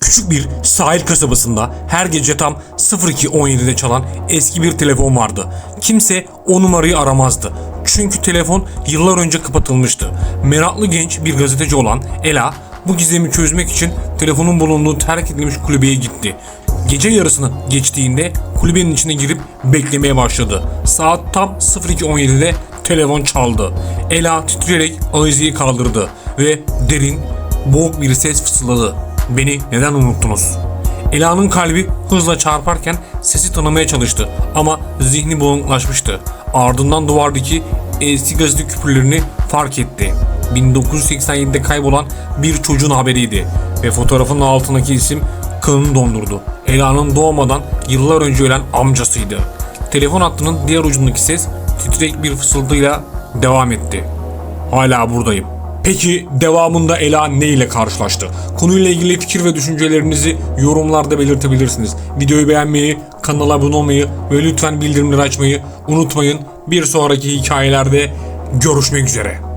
Küçük bir sahil kasabasında her gece tam 02.17'de çalan eski bir telefon vardı. Kimse o numarayı aramazdı. Çünkü telefon yıllar önce kapatılmıştı. Meraklı genç bir gazeteci olan Ela bu gizemi çözmek için telefonun bulunduğu terk edilmiş kulübeye gitti. Gece yarısını geçtiğinde kulübenin içine girip beklemeye başladı. Saat tam 02.17'de telefon çaldı. Ela titreyerek avizeyi kaldırdı ve derin, boğuk bir ses fısıldadı. Beni neden unuttunuz? Ela'nın kalbi hızla çarparken sesi tanımaya çalıştı ama zihni bulanıklaşmıştı. Ardından duvardaki eski gazete küpürlerini fark etti. 1987'de kaybolan bir çocuğun haberiydi ve fotoğrafın altındaki isim kanını dondurdu. Ela'nın doğmadan yıllar önce ölen amcasıydı. Telefon hattının diğer ucundaki ses titrek bir fısıltıyla devam etti. Hala buradayım. Peki devamında Ela ne ile karşılaştı? Konuyla ilgili fikir ve düşüncelerinizi yorumlarda belirtebilirsiniz. Videoyu beğenmeyi, kanala abone olmayı ve lütfen bildirimleri açmayı unutmayın. Bir sonraki hikayelerde görüşmek üzere.